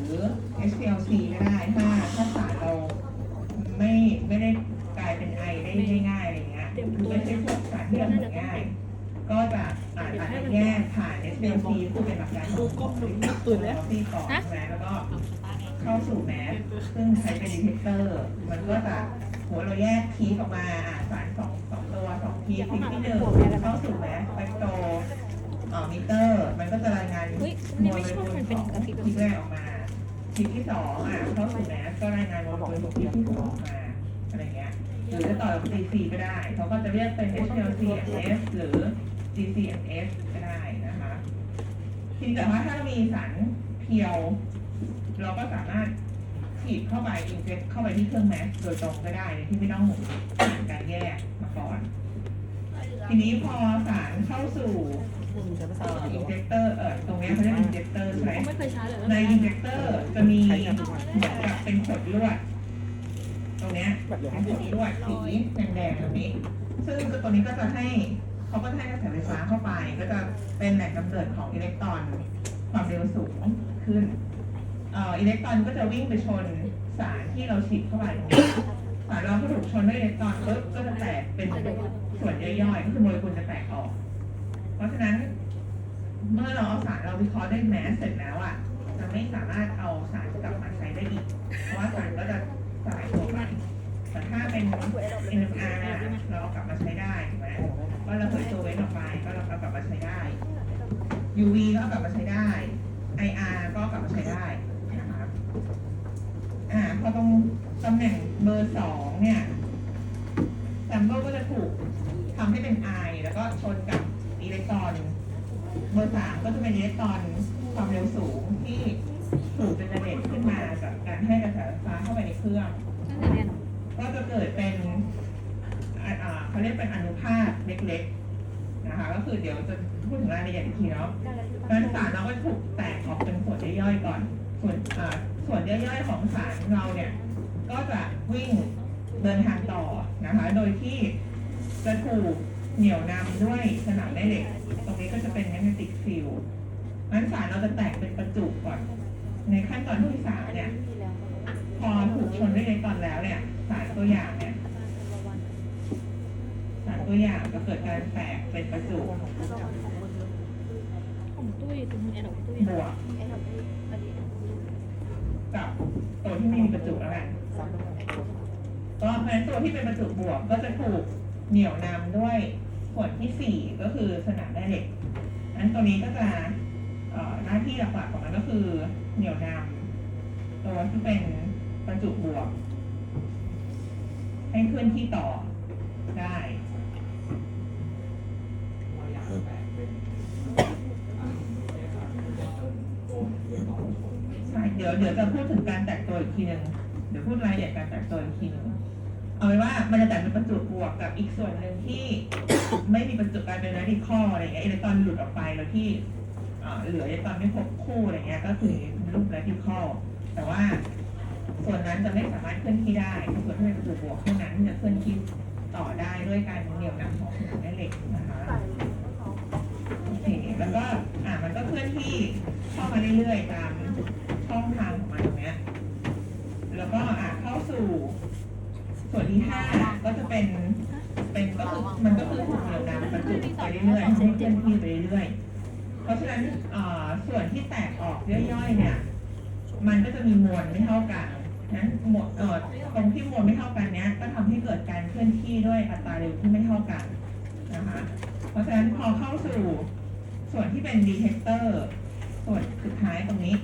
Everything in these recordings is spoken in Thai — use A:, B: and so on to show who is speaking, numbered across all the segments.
A: รือ HPLC ก็ได้ ถ้าถ้าสารเราไม่ไม่ได้กลายเป็นไอได้ง่ายๆอะไรเงี้ยคือไม่ใช่พวกสารที่ระเหยง่าย ก็จะอาจอาจจะแยกผ่าน HPLC คือเป็นหลักการของของ
B: ตื่นแล้ว
A: ที่ก่อนใช่ไหมแล้วก็เข้าสู่แมสซึ่งใช้เป็นดีเทคเตอร์ มันก็จะหัวเราแยกคีย์ออกมาอะสารสองสองตัวสองคีย์คีย์ที่หนึ่งเข้าสู่แมสไปโตเอ่อมิเตอร์ มันก็จะรายงาน
B: เฮ้ยนี่ไม่ใช่มันเป็นกราฟิกแบบ
A: คีย์แรกออกมา คีย์ที่สองอะเขาสู่แมสก็รายงานโมเลกุลของคีย์ที่สองมาอะไรเงี้ยหรือจะต่อ CC ก็ได้เขาก็จะเรียกเป็น HLCMS หรือ GCMS ก็ได้นะคะเพียงแต่ว่าถ้ามีสารเพียว เราก็สามารถฉีดเข้าไปอินเจคเข้าไปที่เครื่องแมสโดยตรงก็ได้โดยที่ไม่ต้องผ่านการแยกมาก่อน ทีนี้พอสารเข้าสู่ เอ่ออินเจคเตอร์เออตรงเนี้ยเขาเรียกอินเจคเตอร์ใช่ไหม
B: เขาไม่เคยใช้เลย
A: ในอินเจคเตอร์จะมีเหมือนกับเป็นขดลวด ตรงเนี้ยเป็นขดลวดสีแดงๆตรงนี้ ซึ่งตัวนี้ก็จะให้เขาก็จะให้กระแสไฟฟ้าเข้าไป ก็จะเป็นแหล่งกำเนิดของอิเล็กตรอนความเร็วสูงขึ้นเอ่ออิเล็กตรอนก็จะวิ่งไปชนสารที่เราฉีดเข้าไปตรงนี้สารเราก็ถูกชนด้วยอิเล็กตรอนปุ๊บก็จะแตกเป็นส่วนย่อยๆก็คือโมเลกุลจะแตกออกเพ ราะฉะนั้น เมื่อเราเอาสารเราวิเคราะห์ได้แมสเสร็จแล้วอะจะไม่สามารถเอาสารกลับมาใช้ได้อีก เพราะว่าสารก็จะสลายตัวไปแต่ถ้าเป็น NMR อะเราเอากลับมาใช้ได้ถูกไหมก็เระเหยตัวเว้นออกไปก็เราเอากลับมาใช้ได้ UV ก็เอากลับมาใช้ได้ IR ก็เอากลับมาใช้ได้นะครับอ่าพอตรงตำแหน่งเบอร์สองเนี่ยแซมเปิลก็จะถูกทำให้เป็น I แล้วก็ชนกับ อิเล็กตรอนเบอร์สามก็จะเป็นอิเล็กตรอนความเร็วสูงที่ถูกเจเนเรตขึ้นมาจากการให้กระแสไฟฟ้าเข้าไปในเครื่อง ก็จะเกิดเป็นเขาเรียกเป็นอนุภาคเล็กๆนะคะ ก็คือเดี๋ยวจะพูดถึงรายละเอียดอีกทีเนาะเพราะฉะนั้นสารเราก็ถูกแตกออกเป็นส่วนย่อยๆก่อน ส่วนส่วนย่อยๆของสารเราเนี่ย ก็จะวิ่งเดินทางต่อนะคะ โดยที่จะถูก เหนี่ยวนำด้วยสนามแม่เหล็ก ตรงนี้ก็จะเป็นแมกเนติกฟิลด์นั้นสารเราจะแตกเป็นประจุก่อน ในขั้นตอนที่สามเนี่ย พอถูกชนด้วยอิเล็กตอนแล้วเนี่ย สารตัวอย่างเนี่ยสารตัวอย่างจะเกิดการแตกเป็นประจุ
B: ของตุ้ยตรงนี้ของตุ้ย
A: บวกกับตัวที่ไม่มีประจุแล้วกันก็เพราะฉะนั้นตัวที่เป็นประจุบวกก็จะถูกเหนี่ยวนำด้วย ส่วนที่สี่ก็คือสนามแม่เหล็กนั้นตัวนี้ก็จะหน้าที่หลักๆของมันก็คือเหนี่ยวนำตัวที่เป็นประจุบวก ให้เคลื่อนที่ต่อได้ใช่เดี๋ยวเดี๋ยวจะพูดถึงการแตกตัวอีกทีหนึ่งเดี๋ยวพูดรายละเอียดการแตกตัวอีกทีหนึ่ง เอาไว้ว่ามันจะแตกเป็นประจุบวกกับอีกส่วนหนึ่งที่ ไม่มีประจุกลายเป็นแรดิคอลอะไรเงี้ยอิเล็กตรอนหลุดออกไปแล้วที่เอ่อเหลืออิเล็กตรอนไม่ครบคู่อะไรเงี้ยก็คือรูปแรดิคอลแต่ว่า ส่วนนั้นจะไม่สามารถเคลื่อนที่ได้ส่วนที่เป็นประจุบวกเท่านั้นที่จะเคลื่อนที่ต่อได้ด้วยการเหนี่ยวนำของสนามแม่เหล็กนะคะโอเคแล้วก็อ่ามันก็เคลื่อนที่เข้ามาเรื่อยๆตาม ช่องทางของมันตรงเนี้ย แล้วก็อะเข้าสู่ ส่วนที่ห้าก็จะเป็นเป็นก็คือมันก็คือถูกเหนี่ยวนำบรรจุไปเรื่อยๆให้เคลื่อนที่ไปเรื่อยๆเพราะฉะนั้นเอ่อส่วนที่แตกออกย่อยๆเนี่ย มันก็จะมีมวลไม่เท่ากันนั้นหมดเอ่อตรงที่มวลไม่เท่ากันเนี้ยก็ทำให้เกิดการเคลื่อนที่ด้วยอัตราเร็วที่ไม่เท่ากันนะคะเพราะฉะนั้นพอเข้าสู่ส่วนที่เป็นดีเทคเตอร์ส่วนสุดท้ายตรงนี้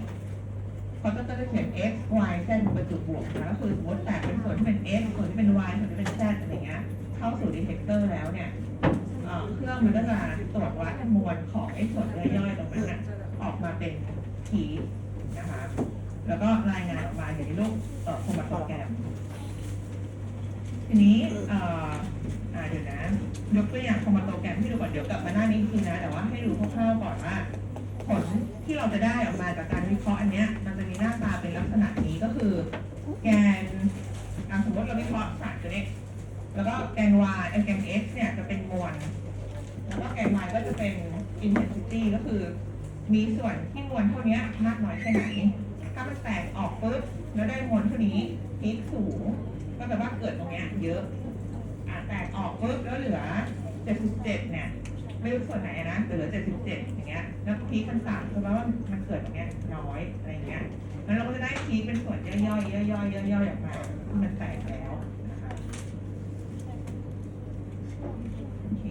A: เขาก็จะเขียน x y z เป็นประจุบวกนะก็คือสมมติแตกเป็นส่วนที่เป็น x ส่วนที่เป็น y ส่วนที่เป็น z อะไรเงี้ย เข้าสู่ดีเทคเตอร์แล้วเนี่ยเครื่องมันก็จะตรวจวัดมวลของไอ้ส่วนย่อยๆตรงนั้นออกมาเป็นขีดนะคะ แล้วก็รายงานออกมาอย่างในรูปเอ่อโครมาโตแกรมทีนี้เดี๋ยวนะ ยกตัวอย่างโครมาโตแกรมที่ดูก่อนเดี๋ยวกลับมาหน้านี้ทีนะ แต่ว่าให้ดูคร่าวๆก่อนว่า ผลที่เราจะได้ออกมาจากการวิเคราะห์อันเนี้ยมันจะมีหน้าตาเป็นลักษณะนี้ก็คือ แกนสมมติเราวิเคราะห์สารตัวนี้แล้วก็แกน y แกน x เนี่ยจะเป็นมวลแล้วก็แกน y ก็จะเป็น intensity ก็คือ มีส่วนที่มวลเท่านี้มากน้อยแค่ไหน ถ้ามันแตตัวได้มวลเท่านี้พีคสูง ก็แปลว่าเกิดตรงเนี้ยเยอะอะแตกออกปุ๊บแล้วเหลือ 77เนี่ย ไม่รู้ส่วนไหนนะเหลือ 77 อย่างเงี้ย แล้วพีคมันสามคือว่ามันเกิดตรงเนี้ยน้อยอะไรเงี้ย แล้วเราก็จะได้พีคเป็นส่วนย่อยๆย่อยๆย่อยๆอยๆอกมาที่มันแตกแล้วนะคะโอเค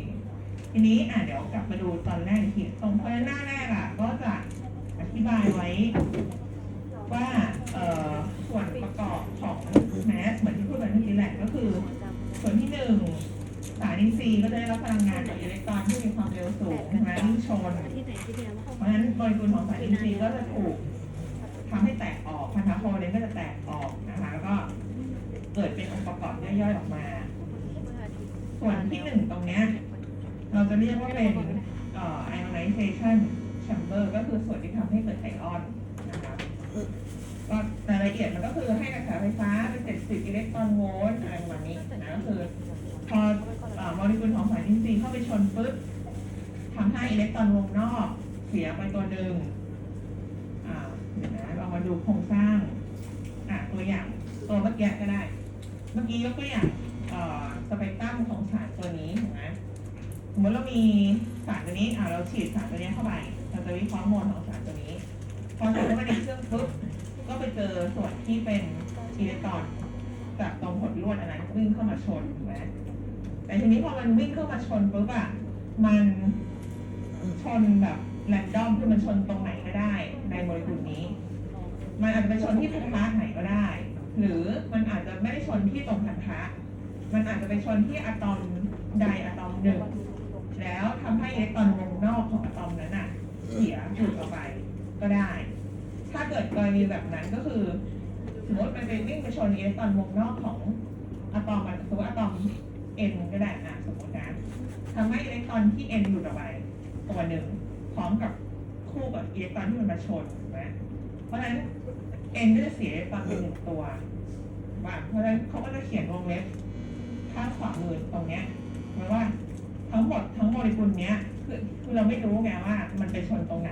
A: ทีนี้อะเดี๋ยวกลับมาดูตอนแรกอีกทีตรงเพราะหน้าแรกอะก็จะอธิบายไว้ว่าเอ่อส่วนประกอบของแมสเหมือนที่พูดไปเมื่อกี้แหละก็คือ ส่วนที่หนึ่ง สารอินทรีย์ก็จะได้รับพลังงานจากอิเล็กตรอนที่มีความเร็วสูงใช่ไหมวิ่งชน
B: ที่ไหนที่เดียว
A: เพราะฉะนั้นโมเลกุลของสารอินทรีย์ก็จะถูกทำให้แตกออกพันธะโคเลนก็จะแตกออกนะคะแล้วก็เกิดเป็นองค์ประกอบย่อยๆออกมา ส่วนที่หนึ่งตรงเนี้ยเราจะเรียกว่าเป็นเอ่อ ionization chamber ก็คือส่วนที่ทำให้เกิดไอออนนะคะก็รายละเอียดมันก็คือให้กระแสไฟฟ้าเป็น70อิเล็กตรอนโวลต์อะไรประมาณนี้นะก็คือพอเอ่อ โมเลกุลของสารอินทรีย์เข้าไปชนปุ๊บทำให้อิเล็กตรอนวงนอกเสียไปตัวหนึ่งเดี๋ยวนะเรามาดูโครงสร้างตัวอย่างตัวเมื่อกี้ก็ได้ เมื่อกี้ยกตัวอย่างสเปกตรัมของสารตัวนี้ถูกไหมสมมติเรามีสารตัวนี้เราฉีดสารตัวนี้เข้าไปเราจะวิเคราะห์โมลของสารตัวนี้ พอใส่เข้าไปในเครื่องปุ๊บก็ไปเจอส่วนที่เป็นอิเล็กตรอนจากตรงผลลวดอันนั้นวิ่งเข้ามาชนถูกไหม แต่ทีนี้พอมันวิ่งเข้ามาชนปุ๊บอะมันชนแบบแรนดอมคือมันชนตรงไหนก็ได้ ในโมเลกุลนี้ มันอาจจะไปชนที่พันธะไหนก็ได้ หรือมันอาจจะไม่ได้ชนที่ตรงพันธะมันอาจจะไปชนที่อะตอมใดอะตอมหนึ่งแล้วทำให้อิเล็กตรอนวงนอกของอะตอมนั้นน่ะเสียหลุดออกไปก็ได้ ถ้าเกิดกรณีแบบนั้นก็คือสมมติมันไปวิ่งไปชนอิเล็กตรอนวงนอกของอะตอมมันสมมติอะตอม N ก็ได้นะสมมตินะทำให้อิเล็กตรอนที่ N หลุดออกไปตัวหนึ่งพร้อมกับคู่กับอิเล็กตรอนที่มันมาชนถูกไหมเพราะฉะนั้น N ก็จะเสียอิเล็กตรอนไปหนึ่งตัวว่าเพราะฉะนั้นเขาก็จะเขียนวงเล็บข้างขวามือตรงเนี้ยไว้ว่าทั้งหมดทั้งโมเลกุลเนี้ยคือคือเราไม่รู้ไงว่ามันไปชนตรงไหน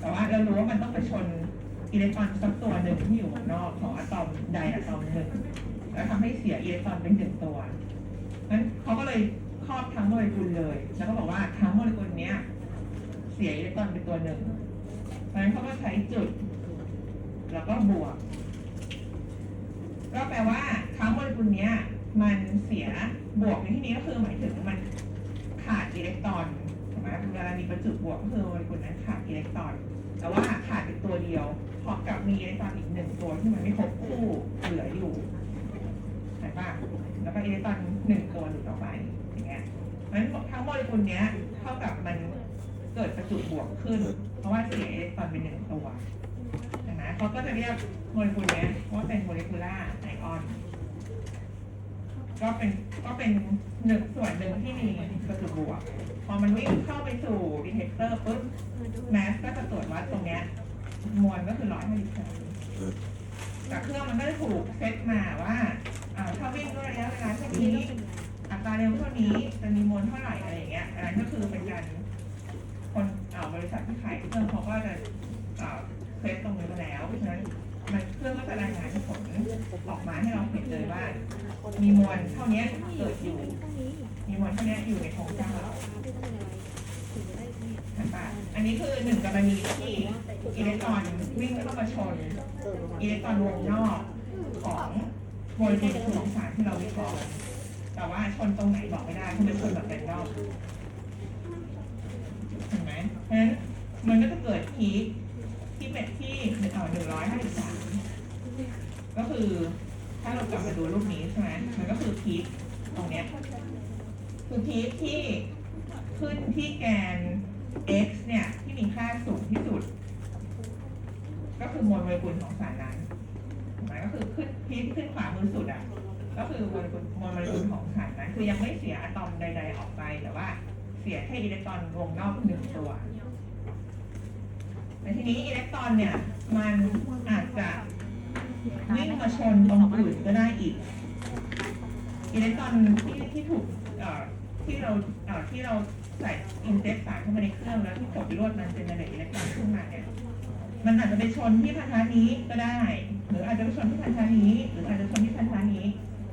A: แต่ว่าเรารู้ว่ามันต้องไปชนอิเล็กตรอนสักตัวหนึ่งที่อยู่ข้างนอกของอะตอมใดอะตอมหนึ่งแล้วทำให้เสียอิเล็กตรอนเป็นหนึ่งตัว นั้นเขาก็เลยครอบทั้งโมเลกุลเลย แล้วก็บอกว่าทั้งโมเลกุลเนี้ย เสียอิเล็กตรอนเป็นตัวหนึ่งเพราะฉะนั้นเขาก็ใช้จุด แล้วก็บวก ก็แปลว่าทั้งโมเลกุลเนี้ย มันเสียบวกในที่นี้ก็คือหมายถึงมันขาดอิเล็กตรอนถูกไหมเวลามีประจุบวกก็คือโมเลกุลนั้นขาดอิเล็กตรอน แต่ว่าขาดเป็นตัวเดียวพร้อมกับมีอิเล็กตรอนอีกหนึ่งตัวที่มันไม่ครบคู่เหลืออยู่ ปะแล้วก็อิเล็กตรอนหนึ่งตัวหลุดออกไปอย่างเงี้ยนั้นทั้งโมเลกุลเนี้ยเท่ากับมันเกิดประจุบวกขึ้น เพราะว่าเสียอิเล็กตรอนเป็นหนึ่งตัวเห็นไหมเขาก็จะเรียกโมเลกุลเนี้ยว่าเป็นโมเลกุล่าไอออนก็เป็นก็เป็นหนึ่งส่วนหนึ่งที่มีประจุบวก พอมันวิ่งเข้าไปสู่ดีเทคเตอร์ปุ๊บแมสก็จะตรวจวัดตรงเนี้ยมวลก็คือร้อยห้าสิบสามแต่เครื่องมันก็จะถูกเซตมาว่า ถ้าวิ่งด้วยระยะเวลาเท่านี้อัตราเร็วเท่านี้จะมีมวลเท่าไหร่อะไรอย่างเงี้ยอันนั้นก็คือเป็นการคนบริษัทที่ขายเครื่องเขาก็จะเซตตรงนี้มาแล้วเพราะฉะนั้นมันเครื่องก็จะรายงานผลออกมาให้เราเห็นเลยว่า มีมวลเท่านี้เกิดอยู่ มีมวลเท่านี้อยู่ในโครงสร้างเราอันนี้คือหนึ่งกรณีที่อิเล็กตรอนวิ่งเข้ามาชนอิเล็กตรอนวงนอกของ โมเลกุลของสารที่เราวิเคราะห์แต่ว่าชนตรงไหนบอกไม่ได้เพราะมันชนแบบเป็นรอบเห็นไหมเพราะฉะนั้นมันก็จะเกิดพีคที่เป็นที่หนึ่งหนึ่งร้อยห้าสิบสามก็คือถ้าเรากลับมาดูรูปนี้ใช่ไหมมันก็คือพีคตรงเนี้ยคือพีคที่ขึ้นที่แกน x เนี่ยที่มีค่าสูงที่สุด ก็คือมวลโมเลกุลของสารนั้น ก็คือขึ้นพีคที่ขึ้นขวามือสุดอะก็คือมวลมวลโมเลกุลของสารนั้นคือยังไม่เสียอะตอมใด ๆ ออกไปแต่ว่าเสียแค่อิเล็กตรอนวงนอกหนึ่งตัวแต่ทีนี้อิเล็กตรอนเนี่ยมันอาจจะวิ่งมาชนตรงอื่นก็ได้อีก อิเล็กตรอนที่ที่ถูกเอ่อที่เราเอ่อที่เราใส่อินเจคสารเข้ามาในเครื่องแล้วที่กดลวดมันเป็นเนเรอิเล็กตรอนขึ้นมาเนี่ยมันอาจจะไปชนที่พันธะนี้ก็ได้ หรืออาจจะไปชนที่พันธะนี้ หรืออาจจะชนที่พันธะนี้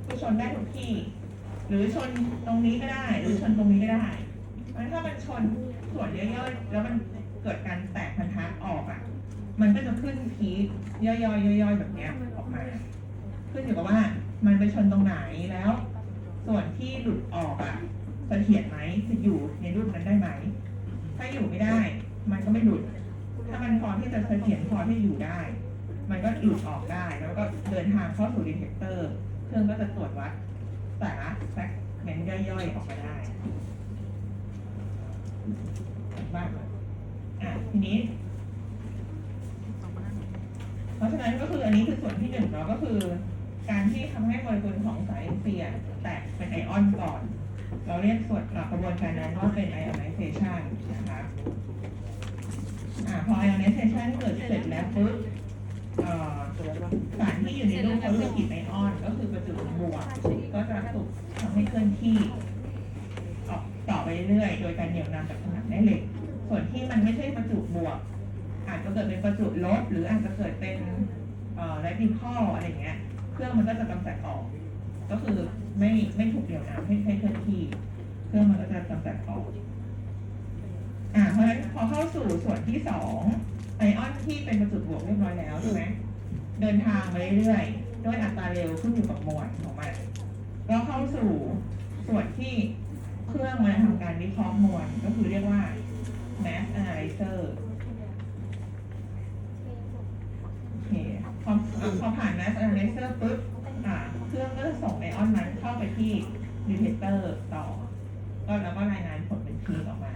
A: คือชนได้ทุกที่ หรือชนตรงนี้ก็ได้ หรือชนตรงนี้ก็ได้เพราะฉะนั้นถ้ามันชนส่วนเยอยๆแล้วมันเกิดการแตกพันธะออกอะ มันก็จะขึ้นพีคย่อยๆย่อยๆแบบเนี้ยออกมา ขึ้นอยู่กับว่ามันไปชนตรงไหนแล้ว ส่วนที่หลุดออกอะเสถียรไหมจะอยู่ในรูปนั้นได้ไหม ถ้าอยู่ไม่ได้ มันก็ไม่หลุด ถ้ามันพอที่จะเสถียรพอที่อยู่ได้ มันก็หลุดออกได้ แล้วก็เดินทางเข้าสู่ดีเทคเตอร์ เครื่องก็จะตรวจวัดแต่ละแฟกเมนต์ย่อยๆออกมาได้บ้างอะทีนี้ เพราะฉะนั้นก็คืออันนี้คือส่วนที่หนึ่งเนาะก็คือ การที่ทำให้โมเลกุลของสายเสียแตกเป็นไอออนก่อน เราเรียกส่วนกระบวนการนั้นว่าเป็น ionization นนะคะอ่าพอ ionization เกิดเสร็จแล้วปุ๊บ เอ่อสารที่อยู่ในรูปเขาเรียกกิจไอออน ก็คือประจุบวกก็จะถูกทำให้เคลื่อนที่ออกต่อไปเรื่อยๆโดยการเหนี่ยวนำจากผนังแม่เหล็ก ส่วนที่มันไม่ใช่ประจุบวก อาจจะเกิดเป็นประจุลบ หรืออาจจะเกิดเป็นเอ่อ radical อะไรเงี้ยเครื่องมันก็จะกำจัดออก ก็คือไม่ไม่ถูกเหนี่ยวนำให้ให้เคลื่อนที่ เครื่องมันก็จะกำจัดออกอ่าเพราะฉะนั้นพอเข้าสู่ส่วนที่สอง ไอออนที่เป็นประจุบวกเรียบร้อยแล้วใช่ไหมเดินทางไปเรื่อยๆด้วยอัตราเร็วขึ้นอยู่กับมวลของมันก็เข้าสู่ส่วนที่เครื่องมันทำการวิเคราะห์มวลก็คือเรียกว่า mass analyzer โอเคพอพอผ่าน mass analyzer ปุ๊บเครื่องก็จะส่งไอออนนั้นเข้าไปที่ detector ต่อ ก็แล้วก็รายงานผลเป็นทีออกมา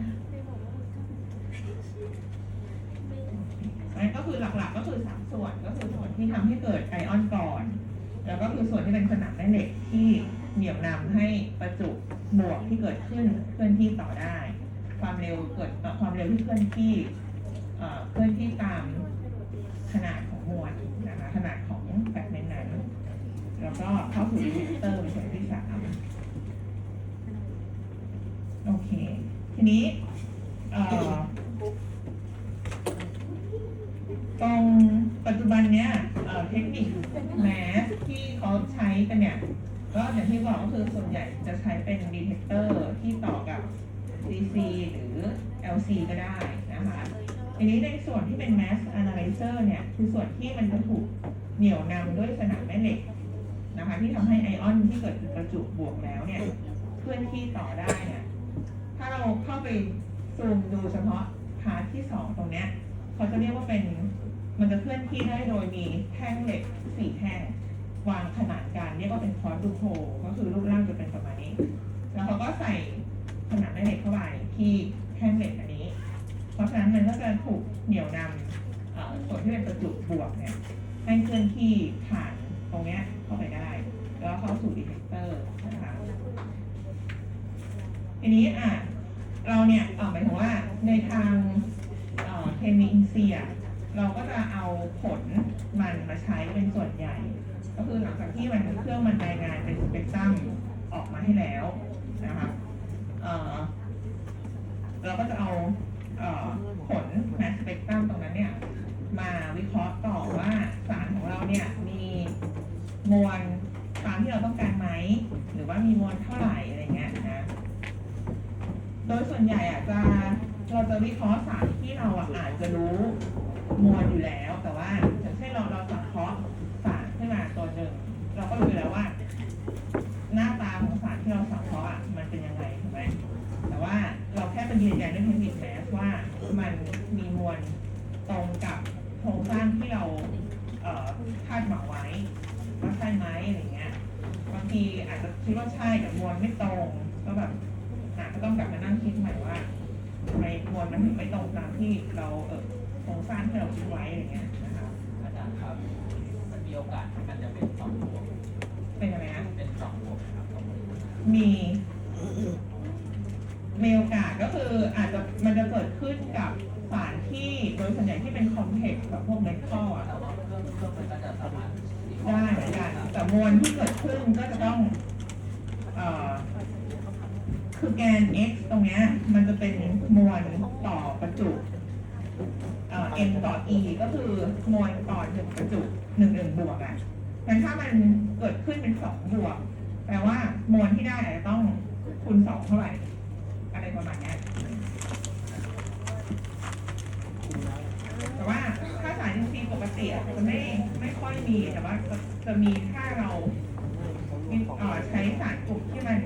A: นนี้ก็คือหลักๆก็คือสามส่วนก็คือส่วนที่ทำให้เกิดไอออนก่อน แล้วก็คือส่วนที่เป็นสนามแม่เหล็กที่เหนี่ยวนำให้ประจุบวกที่เกิดขึ้นเคลื่อนที่ต่อได้ ความเร็วเกิดความเร็วที่เคลื่อนที่เอ่อเคลื่อนที่ตามขนาดของมวลนะคะขนาดของแฟกเมนต์นั้น แล้วก็เข้าสู่รีจิสเตอร์เป็นส่วนที่สามโอเค ทีนี้ องปัจจุบันเนี้ยเทคนิคแมสที่เขาใช้กันเนี่ย ก็อย่างที่บอกก็คือส่วนใหญ่จะใช้เป็นดีเทคเตอร์ที่ต่อกับ DC หรือ LC ก็ได้นะคะทีนี้ในส่วนที่เป็น mass analyzer เนี่ย คือส่วนที่มันจะถูกเหนี่ยวนำด้วยสนามแม่เหล็กนะคะที่ทำให้ไอออนที่เกิดเป็นประจุบวกแล้วเนี่ยเคลื่อนที่ต่อได้เนี่ยถ้าเราเข้าไปซูมดูเฉพาะพาร์ทที่สองตรงเนี้ยเขาจะเรียกว่าเป็น มันจะเคลื่อนที่ได้โดยมีแท่งเหล็กสี่แท่งวางขนาดกันเรียกว่าเป็นคอร์ดูโพก็คือรูปร่างจะเป็นประมาณนี้ แล้วเขาก็ใส่ขนาดแม่เหล็กเข้าไปที่แท่งเหล็กอันนี้ เพราะฉะนั้นมันก็จะถูกเหนี่ยวนำส่วนที่เป็นประจุบวกเนี่ยให้เคลื่อนที่ผ่านตรงเนี้ยเข้าไปได้ แล้วเข้าสู่ดีเทคเตอร์นะคะทีนี้อะเราเนี่ยหมายถึงว่าในทางเอ่อเคมีอินเซีย เราก็จะเอาผลมันมาใช้เป็นส่วนใหญ่ ก็คือหลังจากที่มันเครื่องมันรายงานเป็นสเปกตรัมออกมาให้แล้วนะคะเเราก็จะเอาเอผลแมสสเปกตรัมตรงนั้นเนี่ยมาวิเคราะห์ต่อว่าสารของเราเนี่ยมีมวลตามที่เราต้องการไหม หรือว่ามีมวลเท่าไหร่อะไรเงี้ยนะ โดยส่วนใหญ่อะจะเราจะวิเคราะห์สารที่เราอะอาจจะรู้ มวลอยู่แล้ว แต่ว่าอย่างเช่นเราเราสังเคราะห์สารขึ้นมาตัวหนึ่งเราก็รู้อยู่แล้วว่า หน้าตาของสารที่เราสังเคราะห์มันเป็นยังไงถูกไหมแต่ว่าเราแค่เป็นยืนยันด้วยเทคนิคแมสว่ามันมีมวลตรงกับโครงสร้างที่เราเคาดหวังไว้ว่าใช่ไหมอะไรเงี้ยบางทีอาจจะคิดว่าใช่แต่มวลไม่ตรงก็แบบอะก็ต้องกลับมานั่งคิดใหม่ว่าทำไมมวลมันถึงไม่ตรงตามที่เราเออ โครงสร้างที่เราคิดไว้อะไรเงี้ยนะครับ
C: อาจารย์ครับมันมีโอกาสที่มันจะเป็นสองบวก
A: เป็นยังไงนะ
C: เป็นสองบวกครับสองบวก
A: มีมีโอกาสก็คืออาจจะมันจะเกิดขึ้นกับสารที่โดยส่วนใหญ่ที่เป็นคอมเพล็กซ์แบบพวกเมทัลอะ
C: แต่ว่าเครื่องเครื่องมันก็จะสามารถ
A: ได้เหมือนกันแต่มวลที่เกิดขึ้นก็จะต้องเอ่อคือแกน x ตรงเนี้ยมันจะเป็นมวลต่อประจุ เอ่อ m ต่อ e ก็คือมวลต่อหนึ่งประจุหนึ่งหนึ่งบวกอะงั้นถ้ามันเกิดขึ้นเป็นสองบวก แปลว่ามวลที่ได้อาจจะต้องคูณสองเท่าไหร่ อะไรประมาณเนี้ยแต่ว่าถ้าสารอินทรีย์ปกติจะไม่ไม่ค่อยมีแต่ว่าจะจะมีถ้าเราใช้สารกลุ่มที่มัน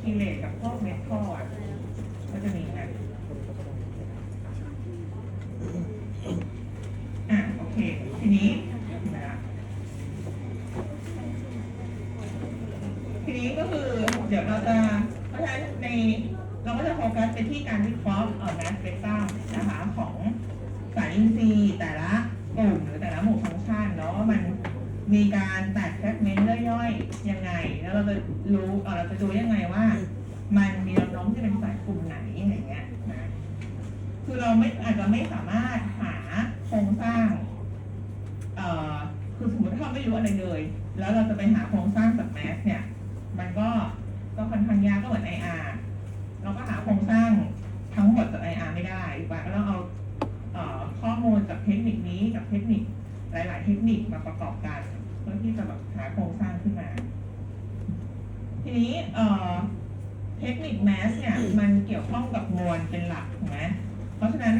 A: คีเลตกับพวกเมทัลอะก็จะมีนะอะโอเค ทีนี้นะทีนี้ก็คือเดี๋ยวเราจะเพราะฉะนั้นในเราก็จะโฟกัสไปที่การวิเคราะห์เอ่อแมสเปกตรัมนะคะของสารอินทรีย์แต่ละกลุ่มหรือแต่ละหมู่ฟังก์ชันเนาะว่ามันมีการแตกแฟกเมนต์ย่อยๆยังไง แล้วเราจะรู้เอ่อเราจะดูยังไงว่า มันมีแนวโน้มที่เป็นสายกลุ่มไหนอะไรเงี้ยนะ คือเราไม่อาจจะไม่สามารถหาโครงสร้าง เอ่อ คือสมมติถ้าเราไม่รู้อะไรเลย แล้วเราจะไปหาโครงสร้างจากแมสเนี่ย มันก็ ก็ค่อนข้างยาก็เหมือน IR เราก็หาโครงสร้างทั้งหมดจาก IR ไม่ได้ถูกปะก็ต้องเอาเอ่อข้อมูลจากเทคนิคนี้กับเทคนิคหลาย ๆ เทคนิคมาประกอบกันเพื่อที่จะแบบหาโครงสร้างขึ้นมา ทีนี้เอ่อเทคนิคแมสเนี่ยมันเกี่ยวข้องกับมวลเป็นหลักถูกไหมเพราะฉะนั้น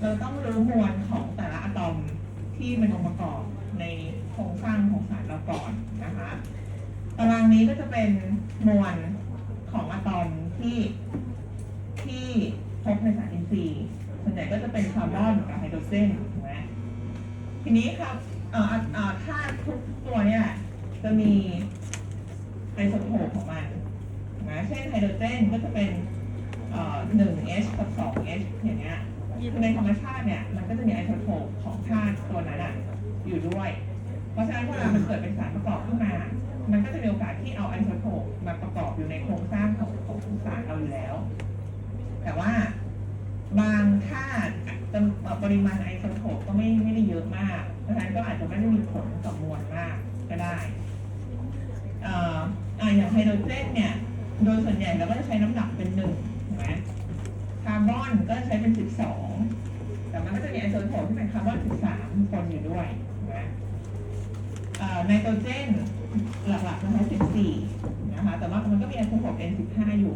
A: เราต้องรู้มวลของแต่ละอะตอมที่เป็นองค์ประกอบในโครงสร้างของสารเราก่อนนะคะ ตารางนี้ก็จะเป็นมวล ที่ที่พบในสารอินทรีย์ส่วนใหญ่ก็จะเป็นคาร์บอนกับไฮโดรเจนถูกไหมทีนี้ครับเอ่อเอ่อธาตุทุกตัวเนี่ยจะมีไอโซโทปของมันนะเช่นไฮโดรเจนก็จะเป็นเอ่อ1 H กับ 2 H อย่างเงี้ยคือในธรรมชาติเนี่ย มันก็จะมีไอโซโทปของธาตุตัวนั้นอะอยู่ด้วย เพราะฉะนั้นเวลามันเกิดเป็นสารประกอบขึ้นมา มันก็จะมีโอกาสที่เอาไอโซโทปมาประกอบอยู่ในโครงสร้างของของสารเราอยู่แล้ว แต่ว่าบางธาตุจำเอ่อปริมาณไอโซโทปก็ไม่ไม่ได้เยอะมาก เพราะฉะนั้นก็อาจจะไม่ได้มีผลต่อมวลมากก็ได้อ่ออะอย่างไฮโดรเจนเนี่ย โดยส่วนใหญ่เราก็จะใช้น้ำหนักเป็นหนึ่งถูกไหมคาร์บอนก็จะใช้เป็นสิบสองแต่มันก็จะมีไอโซโทปที่เป็นคาร์บอนสิบสามปนอยู่ด้วยถูก ไนโตรเจนหลักๆนใช้สิบสี่นะคะ แต่ว่ามันก็มีไอโซโทป N สิบห้าอยู่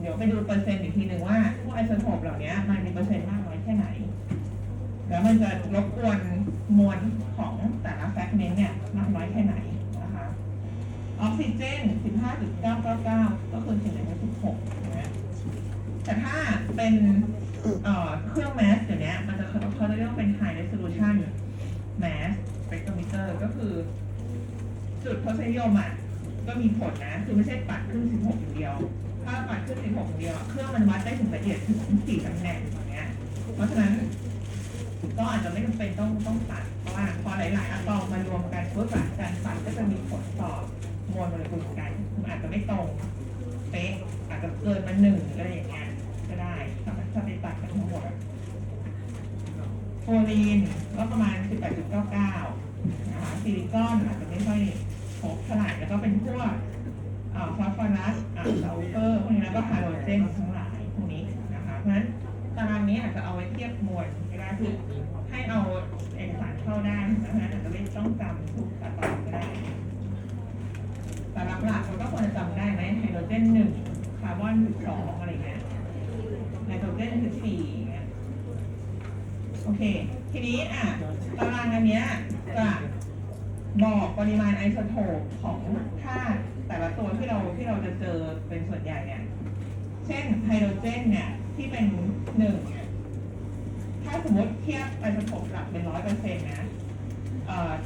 A: เดี๋ยวไปดูเปอร์เซ็นต์อีกทีหนึ่งว่าพวกไอโซโทปเหล่านี้มันมีเปอร์เซ็นต์มากน้อยแค่ไหน แล้วมันจะรบกวนมวลของแต่ละแฟกเมนต์เนี่ยมากน้อยแค่ไหนนะคะออกซิเจน 15.999 ก็คือถึง116นะแต่ถ้าเป็นเอ่อเครื่องแมสเดี๋ยวนี้มันจะเขาเขาจะเรียกว่าเป็น high resolution mass spectrometer ก็คือ จุดทศนิยมอะก็มีผลนะ คือไม่ใช่ปัดขึ้น 16 อย่างเดียว ถ้าปัดขึ้น 16อย่างเดียวเครื่องมันวัดได้ถึงละเอียดถึง4ตำแหน่งอย่างเงี้ย เพราะฉะนั้นก็อาจจะไม่จำเป็นต้องต้องตัด เพราะว่าพอหลายๆอะตอมมารวมกันปุ๊บอะการตัดก็จะมีผลต่อมวลโมเลกุลกันมันอาจจะไม่ตรงเป๊ะอาจจะเกินมาหนึ่งอะไรอย่างเงี้ยก็ได้ถ้ามันถ้าไปตัดกันทั้งหมดอะโฟลีนก็ประมาณ 18.99นะคะซิลิคอนอาจจะไม่ค่อย บเท่าไหร่แล้วก็เป็นพวกฟอสฟอรัสอะซัลเฟอร์พวกนี้แล้วก็ไฮาโลเจนทั้งหลายพวกนี้นะคะเพราะฉะนั้นตารางนี้อาจจะเอาไว้เทียบมวลก็ได้คือให้เอาเอกสารเข้าได้นะคะอาจจะไม่ต้องจำทุกอะตอมก็ได้แต่หลักๆมันก็ควรจะจำได้ไหมไฮโดรเจนหนึ่งคาร์บอนสองอะไรเงี้ยไนโตรเจนสิบสี่โอเค ทีนี้อะตารางอันเนี้ยจะ บอกปริมาณไอโซโทปของธาตุแต่ละตัวที่เราที่เราจะเจอเป็นส่วนใหญ่เนี่ย เช่นไฮโดรเจนเนี่ยที่เป็นหนึ่งถ้าสมมติเทียบไอโซโทปหลักเป็นร้อยเปอร์เซ็นต์นะ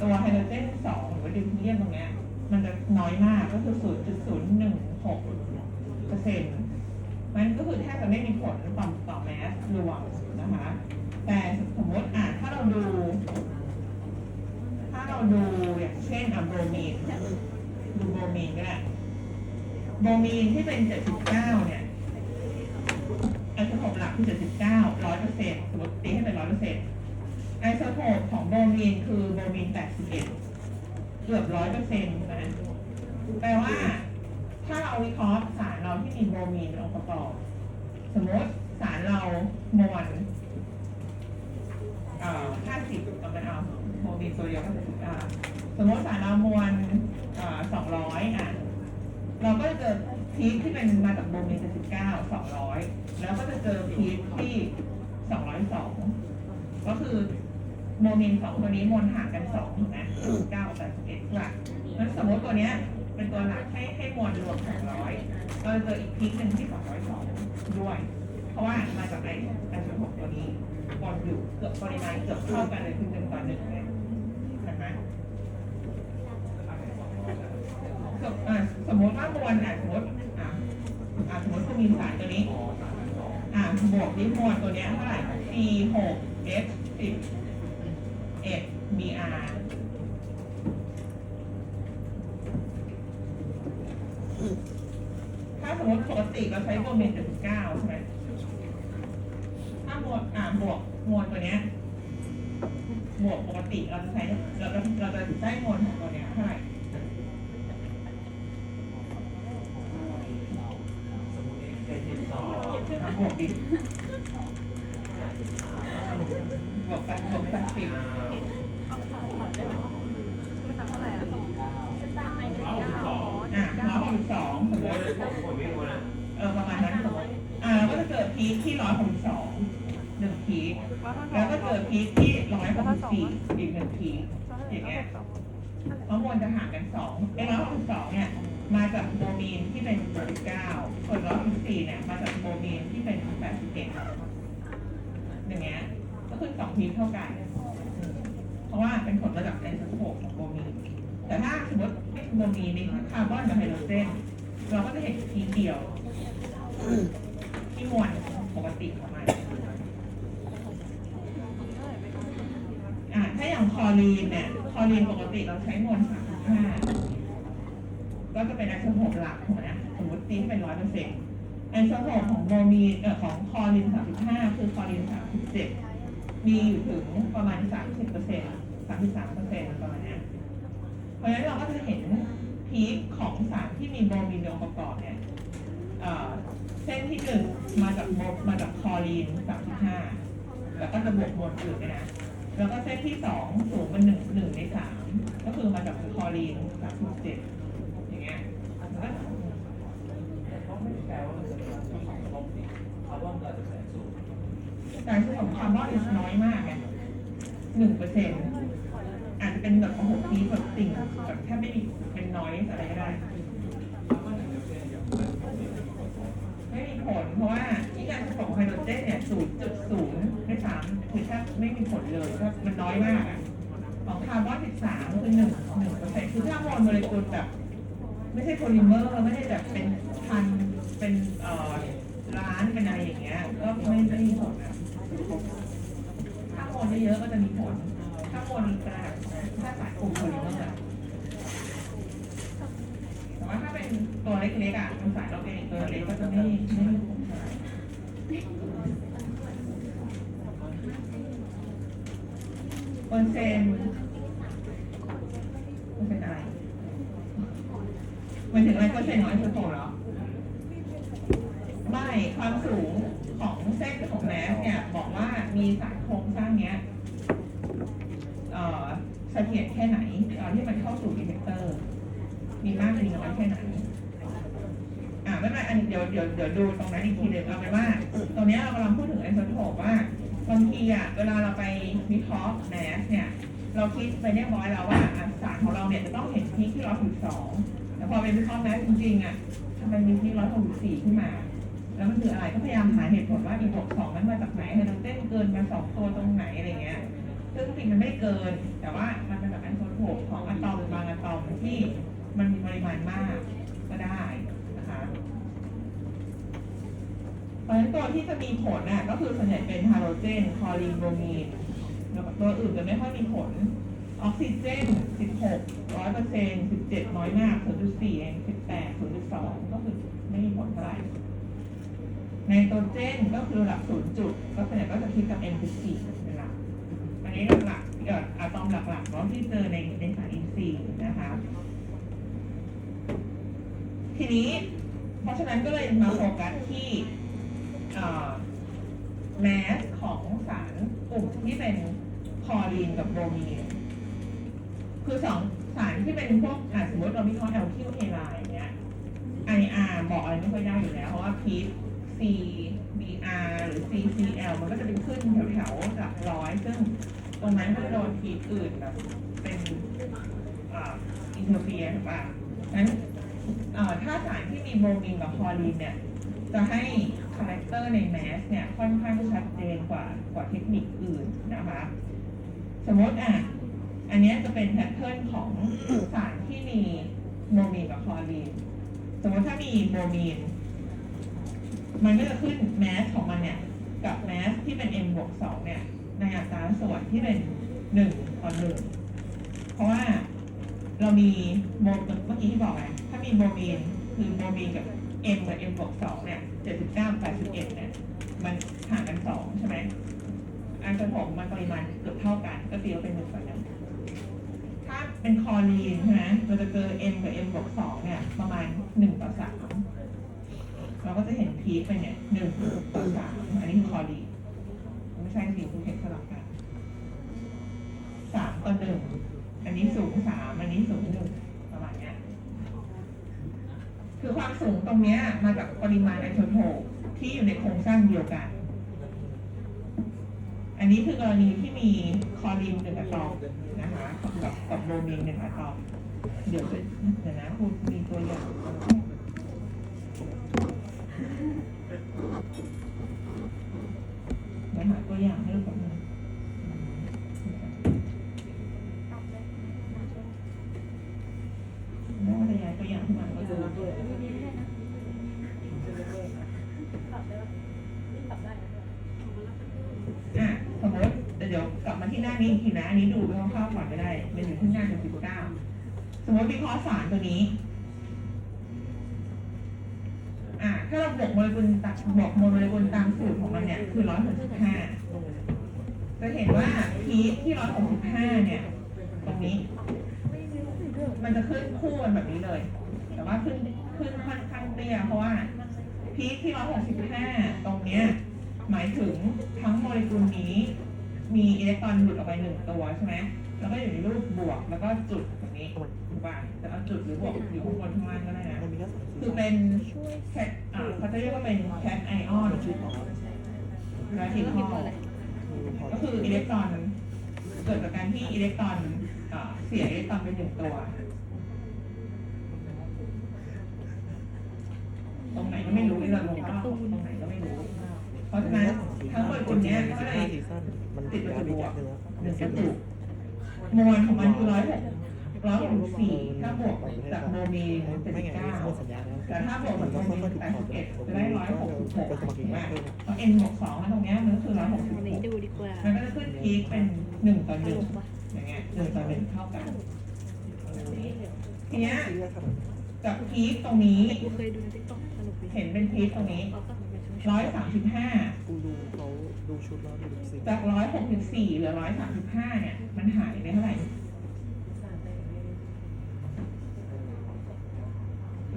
A: ตัวไฮโดรเจนสองหรือว่าดิวเทียมตรงเนี้ยมันจะน้อยมากก็คือ 0.016เปอร์เซ็นต์มันก็คือแทบจะไม่มีผลต่อต่อแมสรวมนะคะ แต่สมมติอะถ้าเราดู ถ้าเราดูอย่างเช่นอะโบรมีนดูโบรมีนก็ได้โบรมีนที่เป็น 79 เนี่ยไอโซโทปหลักคือ 79ร้อยเปอร์เซ็นต์สมมติตีให้เป็นร้อยเปอร์เซ็นต์ไอโซโทปของโบรมีนคือโบรมีน81 เกือบร้อยเปอร์เซ็นต์นะแปลว่าถ้าเราวิเคราะห์สารเราที่มีโบรมีนเป็นองค์ประกอบ สมมติสารเรามวลเอ่อห้าสิบเอามันเอา โมบิตัวเดียวก็จะสมมติสารเอามวลเอ่อสองร้อยอะเราก็จะเจอพีคที่เป็นมาจากโมบิลจะสิบเก้าสองร้อยแล้วก็จะเจอพีคที่สองร้อยสองก็คือโมบิลสองตัวนี้มวลห่างกันสองถูกไหมเก้ากับสิบเอ็ดหลักงั้นสมมติตัวเนี้ยเป็นตัวหลักให้ให้มวลรวมสองร้อยเราจะเจออีกพีคหนึ่งที่สองร้อยสองด้วย เพราะว่ามาจากไอ้ไอ้ส่วนหกตัวนี้บอลอยู่เกือบปริมาณเกือบเท่ากันเลยคือหนึ่งต่อหนึ่งเลยเห็นไหม สมมติว่ามวลอะสมมติอะอะสมมติคุณมีสารตัวนี้ อะบวกที่มวลตัวเนี้ยเท่าไหร่ C หก F สิบเอ็ด BR ถ้าสมมติปกติเราใช้โมเมนต์ถึงเก้าใช่ไหมถ้ามวลอ่ามวกมวลตัวเนี้ยบวกปกติเราจะใช้เราจะเราจะได้มวลของตัวเนี้ยเท่าไหร่
C: สมมติเป็นสิบสอง
A: อะ บวกดิบวกกันบวกกันสิบอะร้อยหกสองสมมติ
C: ผมไม่รู้นะ
A: เออประมาณนั้นสมมติอ่าก็จะเกิดพีคที่ร้อยหกสองหนึ่งพีคแล้วก็เกิดพีคที่ร้อยหกสี่อีกหนึ่งพีคอย่างเงี้ยเพราะมวลจะห่างกันสองไอ้ร้อยหกสองเนี่ย มาจากโมมีนที่เป็นเก้าส่วนร้อยหกสี่เนี่ยมาจากโมมีนที่เป็นแปดสิบเอ็ดอย่างเงี้ยก็คือสองพีคเท่ากัน เพราะว่าเป็นผลมาจากไอโซโทปของโมมีนแต่ถ้าสมมติไม่โมมีนนี่คาร์บอนกับไฮโดรเจนเราก็จะเห็นพีเดียว ที่มวลปกติของมันอ่าถ้าอย่างคอรีนเนี่ย คอรีนปกติเราใช้มวล35 ก็จะเป็นไอโซโทปหลักถูกไหมสมมติตีให้เป็นร้อยเปอร์เซ็นต์ไอโซโทปของโมมีเอ่อของคลอรีน35คือคอรีน37มีอยู่ถึงประมาณ30เปอร์เซ็นต์33เปอร์เซ็นต์ประมาณนี้เพราะฉะนั้นเราก็จะเห็นพีคของสารที่มีโมมีนองค์ประกอบเนี่ยเอ่อเส้นที่หนึ่งมาจากโมมาจากคลอรีน35แล้วก็จะบวกมวลอื่นด้วยนะแล้วก็เส้นที่สองสูงเป็นหนึ่งหนึ่งในสามก็คือมาจากคอรีนสามสิบเจ็ด แล้วก็
C: เขาไม่แปลว่ามันของคาร์บอนก็จะแสงสูง
A: การที่ของคาร์บอนน้อยมากไงหนึ่งเปอร์เซ็นต์อาจจะเป็นแบบของหกทีแบบสิ่งแบบแค่ไม่มีเป็นน้อยอะไรก็ได้ ไม่มีผลเพราะว่าที่การผสมไฮโดรเจนเนี่ยศูนย์จุดศูนย์ไม่สามคือแทบไม่มีผลเลยก็มันน้อยมากอะของคาร์บอนสิบสามคือหนึ่งหนึ่งเปอร์เซ็นต์คือถ้ามวลโมเลกุลแบบ ไม่ใช่โพลิเมอร์ไม่ได้แบบเป็นพันเป็นเอ่อล้านเป็นอะไรอย่างเงี้ยก็ไม่ไม่มีผลนะถ้ามวลเยอะๆก็จะมีผลถ้ามวลกระดาษถ้าสายกลุ่มโพลิเมอร์อะแต่ว่าถ้าเป็นตัวเล็กๆอะมันสายออร์แกนิกตัวเล็กก็จะไม่ไม่มีผลเปอร์เซ็นต์เปอร์เซ็นต์อะไร หมายเปอร์เซ็นต์ของไอโซโทปเหรอ ไม่ ความสูงของเส้นของแมสเนี่ย บอกว่ามีสารโครงสร้างเนี้ยเอ่อเสถียรแค่ไหนตอนที่มันเข้าสู่ดีเทคเตอร์ มีมากมีน้อยแค่ไหน อ่าไม่เป็นไรอันนี้เดี๋ยวเดี๋ยวเดี๋ยวดูตรงนั้นอีกทีหนึ่งเอาเป็นว่า ตรงเนี้ยเรากำลังพูดถึงไอโซโทปว่าบางทีอะเวลาเราไปวิเคราะห์แมสเนี่ย เราคิดไปเรียบร้อยแล้วว่าสารของเราเนี่ยจะต้องเห็นพีคที่ร้อยสิบสอง แต่พอเป็นวิเคราะห์แมสจริงๆอะทำไมมีที่ร้อยหกสิบสี่ขึ้นมา แล้วมันคืออะไรก็พยายามหาเหตุผลว่าอีบวกสองมันมาจากไหนไฮโดรเจนเกินมาสองตัวตรงไหนอะไรเงี้ย ซึ่งจริงมันไม่เกิน แต่ว่ามันเป็นแบบไอโซโทปของอะตอมบางอะตอมที่มันมีปริมาณมากก็ได้นะคะเพราะฉะนั้นตัวที่จะมีผลน่ะก็คือส่วนใหญ่เป็นไฮโดรเจน คลอรีนโบรมีนแล้วตัวอื่นจะไม่ค่อยมีผล ออกซิเจน 16 100เปอร์เซ็นต์17 น้อยมาก0.4เอง18 0.2 ก็คือไม่มีผลเท่าไรไนโตรเจนก็คือหลัก0จุด ก็ส่วนใหญ่ก็จะคิดกับ M14 เป็นหลักอันนี้หลักๆเอ่ออะตอมหลักๆเนาะที่เจอในในสารอินทรีย์นะคะ ทีนี้เพราะฉะนั้นก็เลยมาโฟกัสที่แมสของสารกลุ่มที่เป็นคอลีนกับโบมีน คือสองสารที่เป็นพวกอะสมมติเราวิเคราะห์แอลคิวเทไลน์อย่างเงี้ย IR บอกอะไรไม่ค่อยได้อยู่แล้ว เพราะว่าพีท C BR หรือ CCL มันก็จะเป็นขึ้นแถวๆหลักร้อย ซึ่งตรงนั้นก็จะโดนพีทอื่นแบบเป็นอ่าอินเทอร์เฟียถูกป่ะนั้นอ่อถ้าสารที่มีโบมินกับคอรีนเนี่ย จะให้คาแรคเตอร์ในแมสเนี่ยค่อนข้างชัดเจนกว่ากว่าเทคนิคอื่นนะคะ สมมติอะ อันนี้จะเป็นแพทเทิร์นของสารที่มีโมมีนกับคลอรีน สมมติถ้ามีโมมีน มันก็จะขึ้นแมสของมันเนี่ย กับแมสที่เป็น m บวกสองเนี่ย ในอัตราส่วนที่เป็นหนึ่งต่อหนึ่งเพราะว่าเรามีโมเมื่อกี้ที่บอกไงถ้ามีโมมีนคือโมมีนกับ m กับ m บวกสองเนี่ยเจ็ดสิบเนี่ยมันห่างกันสองใช่ไหมอันผมมันปริมาณเกือบเท่ากัน ก็ตีว่าเป็นหนึ่งต่อหนึ่ง ถ้าเป็นคอลีนใช่ไหมเราจะเจอ m กับ m บวกสองเนี่ยประมาณหนึ่งต่อสามเราก็จะเห็นพีคไปเนี่ยหนึ่งต่อสามอันนี้คือคอลีนไม่ใช่สิคือเห็นสลับกันสามต่อหนึ่งอันนี้สูงสามอันนี้สูงหนึ่งประมาณเนี้ยคือความสูงตรงเนี้ยมาจากปริมาณไอโทโทปที่อยู่ในโครงสร้างเดียวกัน อันนี้คือกรณีที่มีคอลีนหนึ่งอะตอมนะคะกับกับโบมีนหนึ่งอะตอมเดี๋ยวจะเดี๋ยวนะคุณมีตัวอย่างเดี๋ยวหาตัวอย่างให้เรื่อนนะได้ระยายตัวอย่างขึ้นมาก็ดูอะสมมติเดี๋ยวกลับมาที่หน้านี้อีกทีนะ อันนี้ดูคร่าวๆก่อนก็ได้มันอยู่ที่หน้าหนึ่งสิบเก้าสมมติวิเคราะห์สารตัวนี้ อ่าถ้าเราบวกโมเลกุลตามบวกโมเลกุลตามสูตรของมันเนี่ย คือร้อยหกสิบห้าจะเห็นว่าพีคที่ร้อยหกสิบห้าเนี่ย ตรงนี้ มันจะขึ้นคู่กันแบบนี้เลย แต่ว่าขึ้นขึ้นค่อนข้างเตี้ยเพราะว่าพีคที่ร้อยหกสิบห้าตรงเนี้ยหมายถึงทั้งโมเลกุลนี้ มีอิเล็กตรอนหลุดออกไปหนึ่งตัวใช่ไหมแล้วก็อยู่ในรูปบวกแล้วก็จุดตรงนี้ถูกป่ะจะเอาจุดหรือบวกอยู่ข้างบนข้างล่างก็ได้นะ
D: คือ
A: เป็นแคทอ่าเขาจะเรียกว่าเป็นแคทไอออน
D: ชื่อต่อ
A: และทีคอก็คืออิเล็กตรอนเกิดจากการที่อิเล็กตรอนอ่าเสียอิเล็กตรอนไปหนึ่งตัว ตรงไหนก็ไม่รู้ที่เราลงว่าตรงไหนก็ไม่รู้ เพราะฉะนั้น ทั้งหมดกลุ่มเนี้ยก็เลย
D: ซีซั่นมัน
A: ติดประจุบวก
D: เนื้อ
A: หนึ่งกระจุกมวลของมันคือร้อยหกร้อยหกสี่ถ้าบวกจากโมเมีนเจ็ดสิบเก้า
D: แต่
A: ถ้าบวกจากโม
D: ก็
A: มี
D: ค่อย
A: น
D: ๆถูก
A: แปดสิบเอ็ดจะได้ร้อยหกสิบหกถูกไหม
D: เอ็
A: นบวกสองตรงเนี้ยมันก็คือร้อยหกสิบหกมันก็จะขึ้นพีคเป็นหนึ่งต่อหนึ่งอย่างเงี้ยหนึ่งต่อหนึ่งเท่ากันทีเนี้ย
D: ซีเรียสขนาด
A: จากพีคตรงนี้
B: แต่กูเคยดูในติ๊กต็อกสนุกดี
A: เห็นเป็นพีคตรงนี้
B: เขาก็เป็นช่วง
A: ร้อยสามสิบห้า
D: กูดูเขาดูชุดแล้วดูสี
A: จากร้อยหกสิบสี่เหลือร้อยสามสิบห้าเนี่ย มันหายไปเท่าไหร่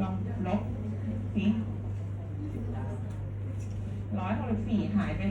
A: ลองลบสิร้อยหกสิบสี่หายไป